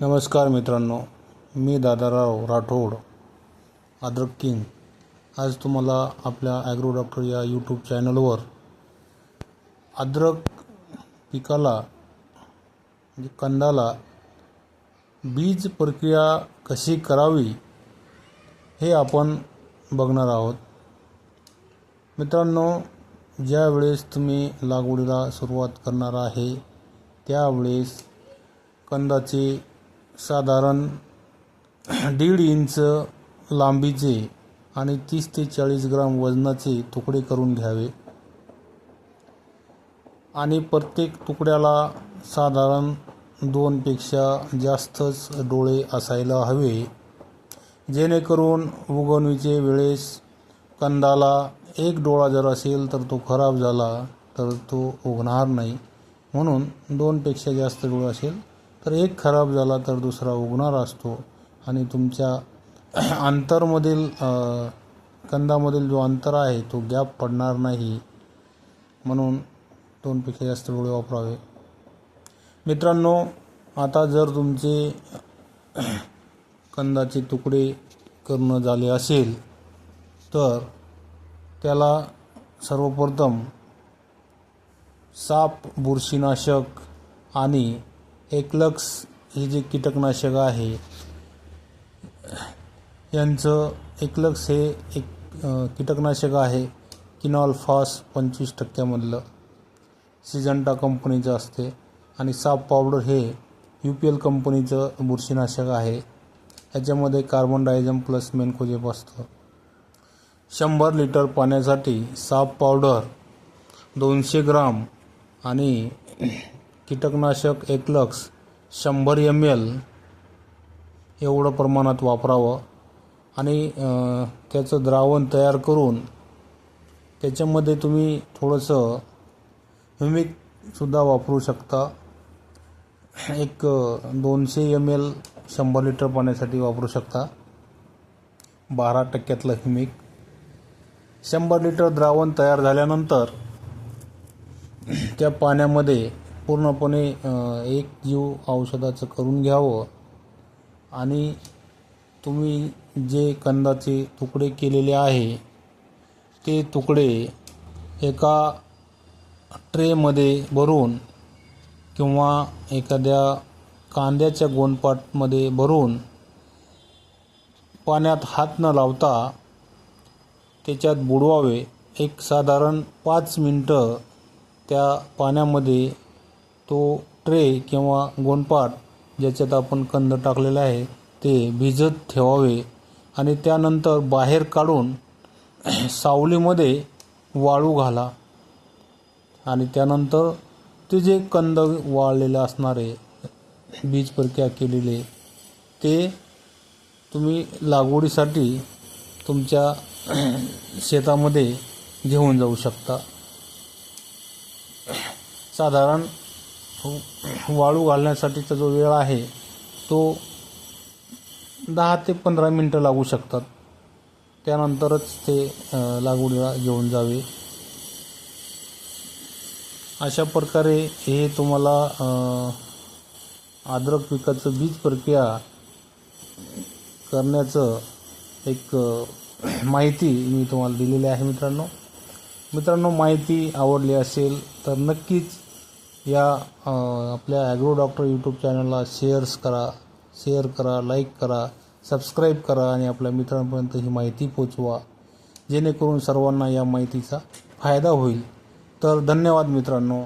नमस्कार मित्रांनो मी दादाराव राठोड अद्रक किंग. आज तुम्हाला आपल्या ॲग्रो डॉक्टर या यूट्यूब चॅनलवर अद्रक पिकाला म्हणजे कंदाला बीज प्रक्रिया कशी करावी हे आपण बघणार आहोत. मित्रांनो ज्यावेळेस तुम्ही लागवडीला सुरुवात करणार आहे त्यावेळेस कंदाचे साधारण दीड इंच लांबीचे आणि तीस ते चाळीस ग्राम वजनाचे तुकडे करून घ्यावे. आणि प्रत्येक तुकड्याला साधारण दोनपेक्षा जास्तच डोळे असायला हवे. जेणेकरून उगवणीचे वेळेस कंदाला एक डोळा जर असेल तर तो खराब झाला तर तो उगणार नाही. म्हणून दोनपेक्षा जास्त डोळे असेल तर एक खराब झाला तर दुसरा उगणार असतो. आणि तुमच्या अंतरमधील कंदामधील जो अंतर आहे तो गॅप पडणार नाही. म्हणून दोनपेक्षा जास्त डोळे वापरावे. मित्रांनो आता जर तुमचे कंदाचे तुकडे करणं झाले असेल तर त्याला सर्वप्रथम साप बुरशीनाशक आणि एकलक्स हे जे कीटकनाशक आहे यांचं एकलक्स हे एक कीटकनाशक आहे किनॉल फॉस पंचवीस टक्क्यामधलं. सिजंटा कंपनीचं असते. आणि साप पावडर हे यू पी एल कंपनीचं बुरशीनाशक आहे. याच्यामध्ये कार्बन डायझम प्लस मेनकोजेप असतं. शंभर लिटर पाण्यासाठी साप पावडर दोनशे ग्राम आणि कीटकनाशक एकलक्स शंभर एम एल एवढं प्रमाणात वापरावं आणि त्याचं द्रावण तयार करून त्याच्यामध्ये तुम्ही थोडंसं ह्युमिकसुद्धा वापरू शकता. एक दोनशे एम एल शंभर लिटर पाण्यासाठी वापरू शकता. बारा टक्क्यातलं ह्युमिक. शंभर लिटर द्रावण तयार झाल्यानंतर त्या पाण्यामध्ये पूर्णपणे एक जीव औषधाचं करून घ्यावं. आणि तुम्ही जे कंदाचे तुकडे केलेले आहे ते तुकडे एका ट्रेमध्ये भरून किंवा एखाद्या कांद्याच्या गोणपाटमध्ये भरून पाण्यात हात न लावता त्याच्यात बुडवावे. एक साधारण पाच मिनटं त्या पाण्यामध्ये तो ट्रे किंवा गोणपाट ज्याच्यात आपण कंद टाकलेला आहे ते भिजत ठेवावे आणि त्यानंतर बाहेर काढून सावलीमध्ये वाळू घाला आणि त्यानंतर ते जे कंद वाळलेले असणारे बीज प्रक्रिया केलेले ते तुम्ही लागवडीसाठी तुमच्या शेतामध्ये घेऊन जाऊ शकता. साधारण वाळू घालण्यासाठीचा जो वेळ आहे तो दहा ते पंधरा मिनटं लागू शकतात. त्यानंतरच ते लागवडीला घेऊन जावे. अशा प्रकारे हे तुम्हाला आद्रक अद्रक पिकाचं बीज प्रक्रिया करण्याचं एक माहिती मी तुम्हाला दिलेली आहे मित्रांनो. मित्रांनो माहिती आवडली असेल तर नक्कीच या आपल्या ॲग्रो डॉक्टर यूट्यूब चॅनलला शेअर्स करा शेअर करा लाईक करा सबस्क्राईब करा आणि आपल्या मित्रांपर्यंत ही माहिती पोचवा. जेणेकरून सर्वांना या माहितीचा फायदा होईल. तर धन्यवाद मित्रांनो.